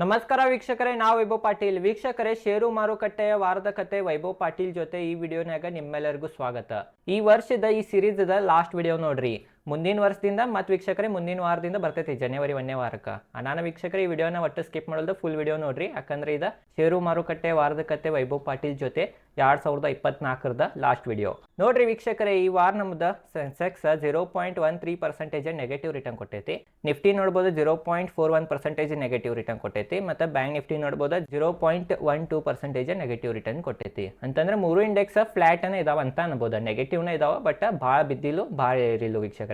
ನಮಸ್ಕಾರ ವೀಕ್ಷಕರೇ, ನಾವು ವೈಭವ್ ಪಾಟೀಲ್. ವೀಕ್ಷಕರೇ ಷೇರು ಮಾರುಕಟ್ಟೆಯ ವಾರದ ಕತೆ ವೈಭವ್ ಪಾಟೀಲ್ ಜೊತೆ ಈ ವಿಡಿಯೋನಾಗ ನಿಮ್ಮೆಲ್ಲರಿಗೂ ಸ್ವಾಗತ. ಈ ವರ್ಷದ ಈ ಸಿರೀಸ್ದ ಲಾಸ್ಟ್ ವಿಡಿಯೋ ನೋಡ್ರಿ. ಮುಂದಿನ ವರ್ಷದಿಂದ ಮತ್ತು ವೀಕ್ಷಕರೇ, ಮುಂದಿನ ವಾರದಿಂದ ಬರ್ತೈತಿ, ಜನವರಿ ಒಂದೇ ವಾರಕ್ಕೆ. ನಾನು ವೀಕ್ಷಕರೇ, ಈ ವಿಡಿಯೋನ ಒಟ್ಟು ಸ್ಕಿಪ್ ಮಾಡೋದು ಫುಲ್ ವಿಡಿಯೋ ನೋಡ್ರಿ. ಯಾಕಂದ್ರೆ ಇದು ಷೇರು ಮಾರುಕಟ್ಟೆ, ವಾರದ ಕತೆ, ವೈಭವ್ ಪಾಟೀಲ್ ಜೊತೆ ಎರಡ್ ಸಾವಿರದ ಇಪ್ಪತ್ನಾಲ್ಕರದ ಲಾಸ್ಟ್ ವಿಡಿಯೋ ನೋಡ್ರಿ ವೀಕ್ಷಕರೇ, ಈ ವಾರ ನಮ್ದು Sensex zero point one three percentage negative return ಕೊಟ್ಟೈತಿ. ನಿಫ್ಟಿ ನೋಡ್ಬೋದು zero point four one percentage negative return ಕೊಟ್ಟೈತಿ. ಮತ್ತು ಬ್ಯಾಂಕ್ ನಿಫ್ಟಿ ನೋಡ್ಬೋದು zero point one two percentage negative return ಕೊಟ್ಟೈತಿ. ಅಂತಂದ್ರೆ ಮೂರು ಇಂಡೆಕ್ಸ್ ಫ್ಲಾಟ್ ಅನ್ನ ಇದಾವ ಅಂತ ಅನ್ಬೋದು. ನೆಗೆಟಿವ್ನ ಇದಾವ ಬಟ್ ಭಾಳ ಬಿದ್ದಿಲು ಭಾಳ ಏರಿಲ್ಲ ವೀಕ್ಷಕರೇ.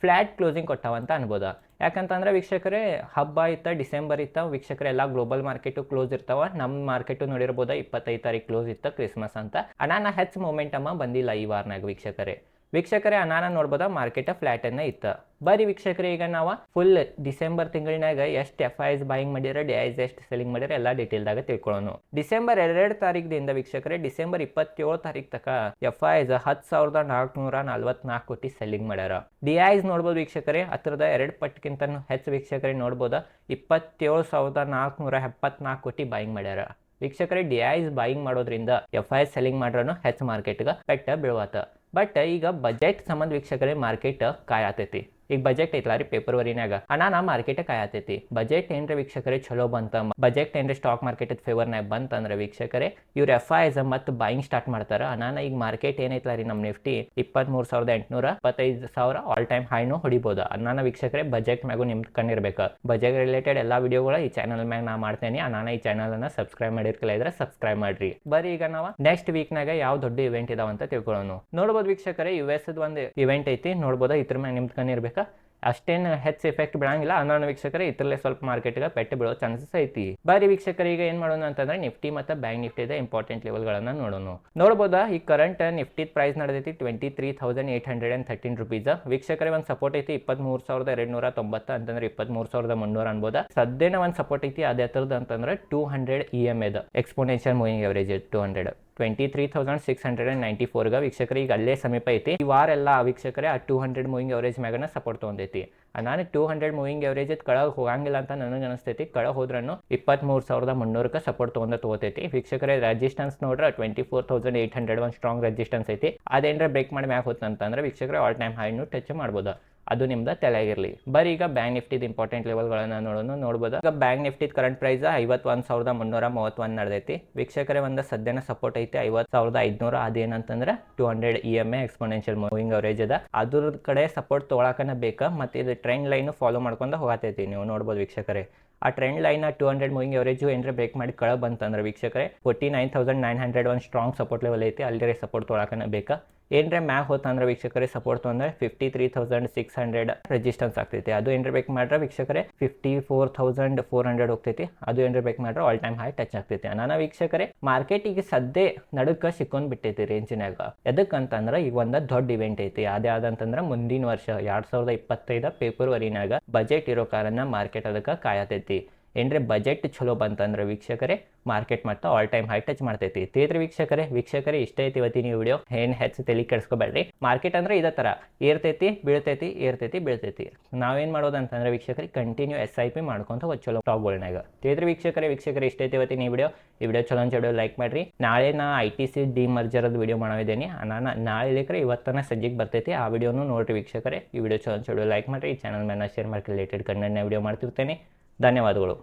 ಫ್ಲಾಟ್ ಕ್ಲೋಸಿಂಗ್ ಕೊಟ್ಟಾವ ಅಂತ ಅನ್ಬೋದು. ಯಾಕಂತಂದ್ರೆ ವೀಕ್ಷಕರೇ, ಹಬ್ಬ ಇತ್ತ ಡಿಸೆಂಬರ್ ಇತ್ತ ವೀಕ್ಷಕರ ಎಲ್ಲ ಗ್ಲೋಬಲ್ ಮಾರ್ಕೆಟು ಕ್ಲೋಸ್ ಇರ್ತಾವ. ನಮ್ಮ ಮಾರ್ಕೆಟು ನೋಡಿರ್ಬೋದ ಇಪ್ಪತ್ತೈದು ತಾರೀಕು ಕ್ಲೋಸ್ ಇತ್ತ ಕ್ರಿಸ್ಮಸ್ ಅಂತ. ಅನಾನ ಹೆಚ್ಚು ಮೂಮೆಂಟಮ್ಮ ಬಂದಿಲ್ಲ ಈ ವಾರನಾಗ ವೀಕ್ಷಕರೇ. ವೀಕ್ಷಕರೇ ಅನಾನ ನೋಡ್ಬೋದ? ಮಾರ್ಕೆಟ್ ಫ್ಲಾಟ್ ಅನ್ನ ಇತ್ತ. ಬರೀ ವೀಕ್ಷಕರೇ, ಈಗ ನಾವು ಫುಲ್ ಡಿಸೆಂಬರ್ ತಿಂಗಳಿನಾಗ ಎಷ್ಟು ಎಫ್ ಐಸ್ ಬಾಯಿಂಗ್ ಮಾಡ್ಯಾರ ಡಿ ಐಸ್ ಎಷ್ಟು ಸೆಲಿಂಗ್ ಮಾಡ್ಯಾರ ಎಲ್ಲ ಡೀಟೇಲ್ದಾಗ ತಿಳ್ಕೊಳ್ಳೋಣ ಡಿಸೆಂಬರ್ ಎರಡೆರಡು ತಾರೀಕಿನಿಂದ ವೀಕ್ಷಕರೇ, ಡಿಸೆಂಬರ್ ಇಪ್ಪತ್ತೇಳು ತಾರೀಕು ತಕ ಎಫ್ ಐಸ್ ಹತ್ತು ಸಾವಿರದ ನಾಲ್ಕುನೂರ ನಲ್ವತ್ನಾಲ್ಕು ಕೋಟಿ ಸೆಲ್ಲಿಂಗ್ ಮಾಡ್ಯಾರ. ಡಿ ಐಸ್ ನೋಡ್ಬೋದು ವೀಕ್ಷಕರೇ, ಹತ್ರದ ಎರಡು ಪಟ್ಕಿಂತ ಹೆಚ್ಚು ವೀಕ್ಷಕರೇ ನೋಡ್ಬೋದ? ಇಪ್ಪತ್ತೇಳು ಸಾವಿರದ ನಾಲ್ಕುನೂರ ಎಪ್ಪತ್ನಾಲ್ಕು ಕೋಟಿ ಬಾಯಿಂಗ್ ಮಾಡ್ಯಾರ. ವೀಕ್ಷಕರೇ ಡಿ ಐಸ್ ಬಾಯಿಂಗ್ ಮಾಡೋದ್ರಿಂದ ಎಫ್ ಐ ಸೆಲ್ಲಿಂಗ್ ಮಾಡ್ರೂ ಹೆಚ್ಚು ಮಾರ್ಕೆಟ್ಗೆ ಪೆಟ್ಟ ಬೀಳುವತ್ತ ಬಟ್ ಈಗ ಬಜೆಟ್ ಸಂಬಂಧ ವೀಕ್ಷಕರೇ ಮಾರ್ಕೆಟ್ ಕಾಯತೈತಿ. ಈಗ ಬಜೆಟ್ ಐತಲ್ಲ ರೀ ಫೆಬ್ರವರಿನಾಗ ಅಣ್ಣ, ನಾ ಮಾರ್ಕೆಟ್ ಕಾಯತೈತಿ. ಬಜೆಟ್ ಏನ್ರ ವೀಕ್ಷಕರೇ? ಚಲೋ ಬಂತ. ಬಜೆಟ್ ಏನ್ರ ಸ್ಟಾಕ್ ಮಾರ್ಕೆಟ್ ಫೇವರ್ನಾಗ ಬಂತಂದ್ರೆ ವೀಕ್ಷಕರೇ, ಇವ್ರ ಎಫ್ ಐಸ್ ಮತ್ತು ಬಾಯಿಂಗ್ ಸ್ಟಾರ್ಟ್ ಮಾಡ್ತಾರ. ಅನಾನ ಈಗ ಮಾರ್ಕೆಟ್ ಏನೈತಲ್ಲ ರೀ ನಮ್ಮ ನಿಫ್ಟಿ ಇಪ್ಪತ್ಮೂರು ಸಾವಿರದ ಎಂಟುನೂರ ಇಪ್ಪತ್ತೈದು ಸಾವಿರ ಆಲ್ ಟೈಮ್ ಹೈನು ಹೊಡಿಬೋದು. ಅನಾನ ವೀಕ್ಷಕರೇ ಬಜೆಟ್ ಮ್ಯಾಗು ನಿಮ್ ಕಣ್ಣಿರ್ಬೇಕು. ಬಜೆಟ್ ರಿಲೇಟೆಡ್ ಎಲ್ಲಾ ವಿಡಿಯೋಗಳ ಈ ಚಾನಲ್ ಮ್ಯಾಗ ನಾ ಮಾಡ್ತೇನೆ. ಅನಾನ ಈ ಚಾನಲ್ ಅನ್ನ ಸಬ್ಸ್ಕ್ರೈಬ್ ಮಾಡಿರ್ಕಲ್ಲ ಇದ್ರೆ ಸಬ್ಸ್ಕ್ರೈಬ್ ಮಾಡ್ರಿ. ಬರೀ ಈಗ ನಾವು ನೆಕ್ಸ್ಟ್ ವೀಕ್ನಾಗ ಯಾವ ದೊಡ್ಡ ಇವೆಂಟ್ ಇದಾವ ಅಂತ ತಿಳ್ಕೊಳ್ಳೋಣ ನೋಡ್ಬೋದು ವೀಕ್ಷಕರೇ ಯು ಎಸ್ ಒಂದು ಇವೆಂಟ್ ಐತಿ. ನೋಡ್ಬೋದಾ? ಇದ್ರ ಮ್ಯಾಗ ನಿಮ್ ಕಣ್ಣಿರ್ಬೇಕಾ? ಅಷ್ಟೇನು ಹೆಚ್ಚು ಎಫೆಕ್ಟ್ ಬೀಳಂಗಿಲ್ಲ ಅನ್ನೋಣ ವೀಕ್ಷಕರೇ ಇದರಲ್ಲೇ ಸ್ವಲ್ಪ ಮಾರ್ಕೆಟ್ಗೆ ಪೆಟ್ಟು ಬೀಳೋ ಚಾನ್ಸಸ್ ಐತಿ. ಬಾರಿ ವೀಕ್ಷಕರಿಗೆ ಏನು ಮಾಡೋಣ ಅಂತಂದ್ರೆ ನಿಫ್ಟಿ ಮತ್ತು ಬ್ಯಾಂಕ್ ನಿಫ್ಟಿದ ಇಂಪಾರ್ಟೆಂಟ್ ಲೆವೆಲ್ಗಳನ್ನ ನೋಡೋಣ. ನೋಡ್ಬೋದಾ, ಈ current Nifty price ನಡೆದೈತಿ twenty three thousand eight hundred and thirteen rupees ವೀಕ್ಷಕರೇ, ಒಂದು ಸಪೋರ್ಟ್ ಐತಿ ಇಪ್ಪತ್ಮೂರು ಸಾವಿರದ ಎರಡು ನೂರ ತೊಂಬತ್ತು ಅಂತಂದ್ರೆ ಇಪ್ಪತ್ತ್ಮೂರು ಸಾವಿರದ ಮುನ್ನೂರ ಅನ್ಬೋದ. ಸದ್ಯನ ಒಂದು ಸಪೋರ್ಟ್ ಐತಿ, ಅದೇ ಥರದ್ದು ಅಂತಂದ್ರೆ ಟೂ ಹಂಡ್ರೆಡ್ ಇ ಎಂ ಎದ exponential moving average two hundred twenty three thousand six hundred and ninety ಫೋರ್ಗೆ ವೀಕ್ಷಕರಿಗೆ ಈಗ ಅಲ್ಲೇ ಸಮೀಪ ಐತಿ. ಈ ವಾರ ಎಲ್ಲ ವೀಕ್ಷಕರೇ ಆ ಟೂ ಹಂಡ್ರೆಡ್ ಮೂವಿಂಗ್ ಅವರೇಜ್ ಮ್ಯಾಗನ ಸಪೋರ್ಟ್ ತೊಗೊಂಡೈತಿ ನಾನು ಟೂ ಹಂಡ್ರೆಡ್ ಮೂವಿಂಗ್ ಅವರೇಜ್ ಕೆಳಗೆ ಹೋಗಂಗಿಲ್ಲ ಅಂತ ನನಗೆ ಅನಿಸ್ತೈತಿ. ಕೆಳಗೆ ಹೋದ್ರೂ ಇಪ್ಪತ್ತ್ಮೂರು ಸಾವಿರದ ಮುನ್ನೂರಕ್ಕೆ ಸಪೋರ್ಟ್ ತೊಗೊಂಡ ತೊಗೋತೈತಿ ವೀಕ್ಷಕರೇ ರೆಜಿಸ್ಟೆನ್ಸ್ ನೋಡ್ರೆ twenty four thousand eight hundred ಒಂದು ಸ್ಟ್ರಾಂಗ್ ರೆಜಿಸ್ಟೆನ್ಸ್ ಐತಿ. ಅದೇನರ ಬ್ರೇಕ್ ಮಾಡಿ ಮ್ಯಾಗ ಹೋತಂತಂದ್ರೆ ವೀಕ್ಷಕರೇ ಆಲ್ ಟೈಮ್ ಹೈನು ಟಚ್ ಮಾಡ್ಬೋದು. ಅದು ನಿಮ್ದು ತಲೆಯಾಗಿರಲಿ. ಬರೀ ಈಗ ಬ್ಯಾಂಕ್ ನಿಫ್ಟಿದ ಇಂಪಾರ್ಟೆಂಟ್ ಲೆವೆಲ್ಗಳನ್ನ ನೋಡೋಣ ನೋಡ್ಬೋದು. ಈಗ ಬ್ಯಾಂಕ್ ನಿಫ್ಟಿದ ಕರೆಂಟ್ ಪ್ರೈಸ್ ಐವತ್ತೊಂದು ಸಾವಿರದ ಮುನ್ನೂರ ಮೂವತ್ತೊಂದು ನಡೆದೈತಿ. ವೀಕ್ಷಕರೇ, ಒಂದು ಸದ್ಯನ ಸಪೋರ್ಟ್ ಐತಿ ಐವತ್ತು ಸಾವಿರದ ಐದುನೂರ. ಅದೇನಂತಂದ್ರೆ two hundred E M A exponential moving average ಅದ. ಅದ್ರ ಕಡೆ ಸಪೋರ್ಟ್ ತೊಗೊಳಕನ ಬೇಕಾ, ಮತ್ತು ಇದು ಟ್ರೆಂಡ್ ಲೈನು ಫಾಲೋ ಮಾಡ್ಕೊಂಡು ಹೋಗತೈತಿ ನೀವು ನೋಡ್ಬೋದು ವೀಕ್ಷಕರೇ. ಆ trend line two hundred moving average ಏನರ ಬ್ರೇಕ್ ಮಾಡಿ ಕಳ ಬಂತಂದ್ರೆ ವೀಕ್ಷಕರೇ forty nine thousand nine hundred ಒಂದು ಸ್ಟ್ರಾಂಗ್ ಸಪೋರ್ಟ್ ಲೆವೆಲ್ ಐತಿ. ಅಲ್ಲಿ ಸಪೋರ್ಟ್ ತೊಳಕನ ಬೇಕಾ. ಏನರ ಮ್ಯಾಗ್ ಹೋತಂದ್ರೆ ವೀಕ್ಷಕರೇ ಸಪೋರ್ಟ್ ತೊಂದ್ರೆ fifty three thousand six hundred resistance ಆಗ್ತೈತಿ. ಅದು ಏನರ ಬೇಕು ಮಾಡ್ರೆ ವೀಕ್ಷಕರೇ fifty four thousand four hundred ಹೋಗ್ತೈತಿ. ಅದು ಏನರ ಬೇಕು ಮಾಡ್ರೆ ಆಲ್ ಟೈಮ್ ಹೈ ಟಚ್ ಆಗ್ತೈತಿ. ನಾನು ವೀಕ್ಷಕರೇ ಮಾರ್ಕೆಟ್ ಈಗ ಸದ್ಯ ನಡುಕ ಸಿಕ್ಕೊಂಡ್ ಬಿಟ್ಟೈತಿ ರೇಂಜಿನಾಗ ಎದಕ್ಕಂತಂದ್ರೆ ಈಗ ಒಂದ ದೊಡ್ಡ ಇವೆಂಟ್ ಐತಿ. ಅದೇ ಆದಂತಂದ್ರೆ ಮುಂದಿನ ವರ್ಷ, ಎರಡ್ ಸಾವಿರದ ಇಪ್ಪತ್ತೈದ ಫೆಬ್ರವರಿನಾಗ ಬಜೆಟ್ ಇರೋ ಕಾರಣ ಮಾರ್ಕೆಟ್ ಅದಕ್ಕೆ ಕಾಯತೈತಿ. ಏನ್ರೆ ಬಜೆಟ್ ಚಲೋ ಬಂತಂದ್ರೆ ವೀಕ್ಷಕರೇ ಮಾರ್ಕೆಟ್ ಮತ್ತು ಆಲ್ ಟೈಮ್ ಹೈ ಟಚ್ ಮಾಡ್ತೈತಿ. ತೇತ್ರ ವೀಕ್ಷಕರೇ? ವೀಕ್ಷಕರೇ, ಇಷ್ಟ ಐತಿ ಇವತ್ತಿನ ವಿಡಿಯೋ ಏನು ಹೆಚ್ಚು ತಲೆ ಕೆಡಿಸ್ಕೊಬೇಡ್ರಿ. ಮಾರ್ಕೆಟ್ ಅಂದ್ರೆ ಇದೇ ಥರ ಏರ್ತೈತಿ, ಬೀಳ್ತೈತಿ ಏರ್ತೈತಿ, ಬೀಳ್ತೈತಿ. ನಾವೇನು ಮಾಡೋದು ಅಂತಂದ್ರೆ ವೀಕ್ಷಕರೇ ಕಂಟಿನ್ಯೂ ಎಸ್ ಐ ಪಿ ಮಾಡ್ಕೊಂತ ಹೋಗಿ ಚಲೋ ಟಾಪ್ಗಳನ್ನಾಗ ತೇತ್ರ ವೀಕ್ಷಕರೇ? ವೀಕ್ಷಕರೇ, ಇಷ್ಟ ಐತಿ ಇವತ್ತಿನ ಈ ವಿಡಿಯೋ ಈ ವಿಡಿಯೋ ಚಲೋ ವಿಡಿಯೋ ಲೈಕ್ ಮಾಡ್ರಿ. ನಾಳೆ ನಾ ಐ ಟಿ ಸಿ ಡಿ ಮರ್ಜರದ ವಿಡಿಯೋ ಮಾಡಿದ್ದೀನಿ ನಾನು ನಾಳೆ ಲೇಖರೆ ಇವತ್ತನ ಸಂಜೆಗೆ ಬರ್ತೈತಿ. ಆ ವಿಡಿಯೋನು ನೋಡ್ರಿ ವೀಕ್ಷಕರೇ. ಈ ವಿಡಿಯೋ ಚಲೋ ವಿಡಿಯೋ ಲೈಕ್ ಮಾಡ್ರಿ. ಚಾನಲ್ ಮೇಲೆ ಶೇರ್ ಮಾಡಿ ರಿಲೇಟೆಡ್ ಕಂಟೆಂಟ್ನ ವಿಡಿಯೋ ಮಾಡ್ತಿರ್ತೇನೆ. ಧನ್ಯವಾದಗಳು.